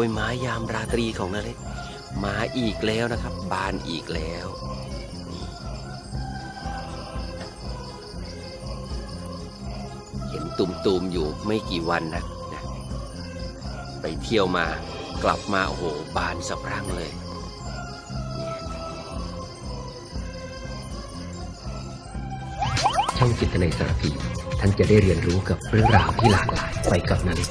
กล้วยไม้ยามราตรีของนาเล็กมาอีกแล้วนะครับ บานอีกแล้วเห็นตุ่มๆอยู่ไม่กี่วันนะนะไปเที่ยวมากลับมาโอ้โหบานสะพรั่งเลยเนี่ยช่องจิตในสารพีท่านจะได้เรียนรู้กับเรื่องราวที่หลากหลายไปกับนาเล็ก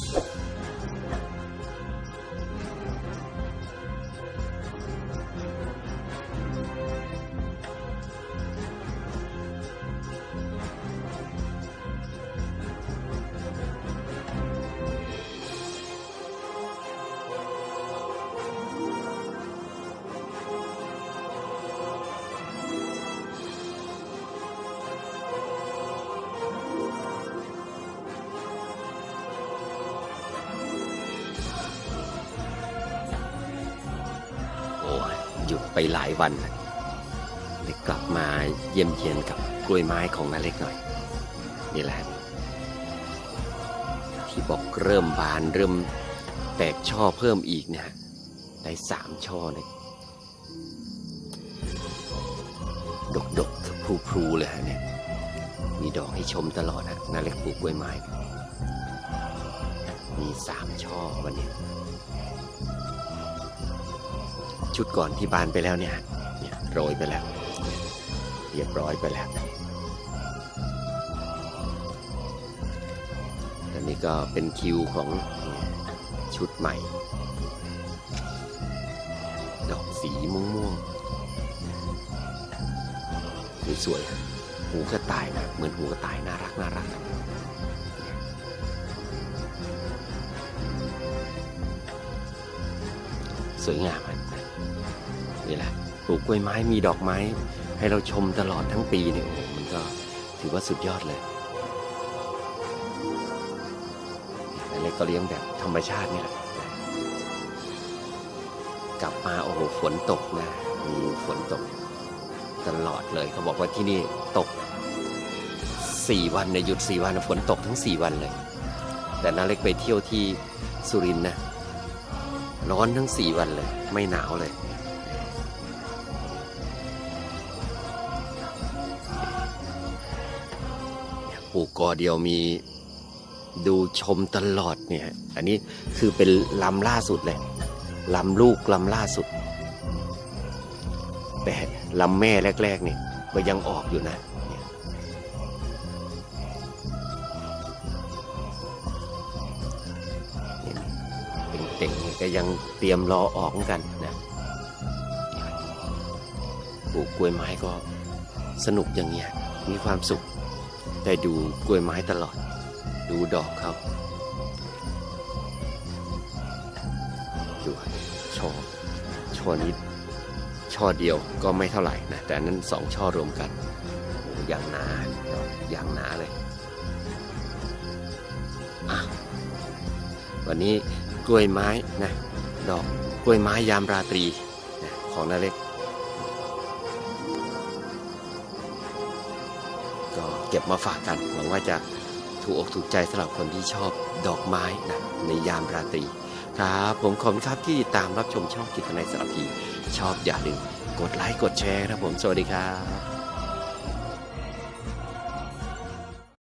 หยุดไปหลายวันนะเด็กลับมาเยี่ยมเยียนกับกล้วยไม้ของนาเล็กหน่อย นี่แหละ ที่บอกเริ่มบานเริ่มแตกช่อเพิ่มอีกเนี่ยได้สามช่อเนี่ยดกดกๆพลูพลูๆเลยฮะเนี่ย มีดอกให้ชมตลอดฮะนาเล็กปลูกกล้วยไม้ มีสามช่อวันนี้ ชุดก่อนที่บานไปแล้วเนี่ยเนี่ยโรยไปแล้วเรียบร้อยไปแล้ว อันนี้ก็เป็นคิวของชุดใหม่ ดอกสีม่วงๆสวยๆครับหูกระต่ายนะเหมือนหูกระต่ายน่ารักน่ารักสวยงามครับ นี่แหละปลูกกล้วยไม้มีดอกไม้ ให้เราชมตลอดทั้งปีเนี่ยโอ้มันก็ถือว่าสุดยอดเลยอะไรก็เลี้ยงแบบธรรมชาตินี่แหละกลับมาโอ้โหฝนตกนะมีฝนตกตลอดเลยเขาบอกว่าที่นี่ตกสี่วันในยหยุดสี่วันฝนตกทั้งสี่วันเลย แต่นาเล็กไปเที่ยวที่สุรินทร์นะร้อนทั้งสี่วันเลย ไม่หนาวเลย ปลูกกอเดียวมีดูชมตลอดเนี่ย อันนี้คือเป็นลำล่าสุดเลยลำลูกลำล่าสุด แต่ลำแม่แรกๆเนี่ยก็ยังออกอยู่นะเต่งก็ยังเตรียมรอออกกันนะปลูกกล้วยไม้ก็สนุกอย่างเงี้ยมีความสุข ได้ดูกล้วยไม้ตลอด ดูดอกเขาดูช่อช่อนี้ช่อเดียวก็ไม่เท่าไหร่นะ แต่นั้นสองช่อรวมกันโอ้อย่างหนาดอกอย่างหนาเลยวันนี้กล้วยไม้นะดอกกล้วยไม้ยามราตรีนะของนาเล็ก เก็บมาฝากกัน หวังว่าจะถูกอกถูกใจสำหรับคนที่ชอบดอกไม้นะในยามราตรีครับ ผมขอบคุณครับที่ติดตามรับชมช่องกิจในสารพี ชอบอย่าลืมกดไลค์กดแชร์ครับผมสวัสดีครับ